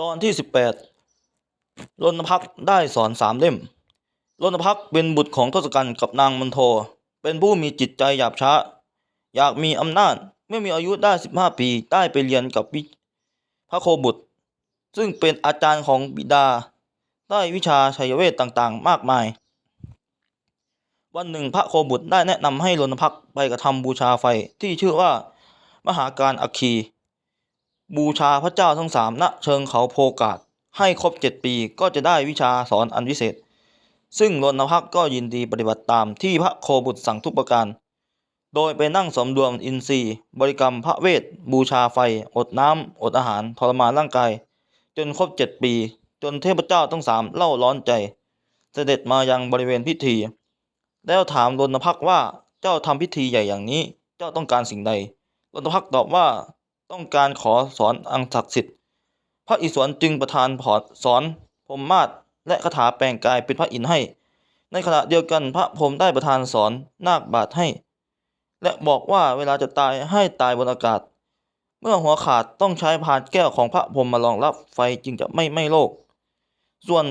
ตอนที่สิบแปดรณพักษ์ได้สอนสามเล่มรณพักษ์เป็นบุตรของทศกัณฐ์กับนางมณโท เป็นผู้มีจิตใจหยาบช้า อยากมีอำนาจเมื่อมีอายุได้สิบห้าปีได้ไปเรียนกับวิพระโคบุตร ซึ่งเป็นอาจารย์ของบิดา ได้วิชาชัยเวทต่างๆ มากมาย วันหนึ่งพระโคบุตรได้แนะนำให้รณพักษ์ไปกระทำบูชาไฟที่ชื่อว่า มหาการอัคคี บูชาพระเจ้าทั้งสามณเชิงเขาโพกาศให้ครบเจ็ดปีก็จะได้วิชาสอนอันวิเศษ ซึ่งรณพักก็ยินดีปฏิบัติตามที่พระโคบุตรสั่งทุกประการ โดยไปนั่งสำรวมอินทรีย์ บริกรรมพระเวท บูชาไฟ อดน้ำ อดอาหารทรมานร่างกาย จนครบเจ็ดปี จนเทพเจ้าทั้งสามเล่าร้อนใจ เสด็จมายังบริเวณพิธี แล้วถามรณพักว่าเจ้าทำพิธีใหญ่อย่างนี้ เจ้าต้องการสิ่งใดรณพักตอบว่า ต้องการขอสอนอังศักดิ์สิทธิ์ พระอิศวรจึงประทานพอร์ตสอนพรมมาศและคาถาแปลงกายเป็นพระอินทร์ให้ ในขณะเดียวกันพระพรหมได้ประทานสอนนาคบาทให้ และบอกว่าเวลาจะตายให้ตายบนอากาศ เมื่อหัวขาดต้องใช้พานแก้วของพระพรหมมารองรับไฟจึงจะไม่ไหม้โลก ส่วน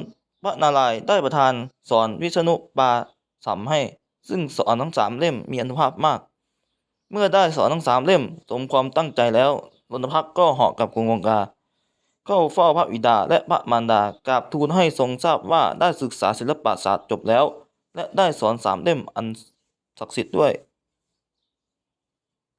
พระนารายณ์ได้ประทานสอนวิษณุปาสัมให้ ซึ่งสอนทั้งสามเล่มมีอนุภาพมาก เมื่อได้สอนทั้งสามเล่มสมความตั้งใจแล้ว รณพักก็เหาะกับกรุงวงกาเข้าเฝ้าพระวิดาและพระมารดากราบทูลให้ทรงทราบว่าได้ศึกษาศิลปศาสตร์จบแล้ว และได้สอนสามเล่มอันศักดิ์สิทธิ์ด้วย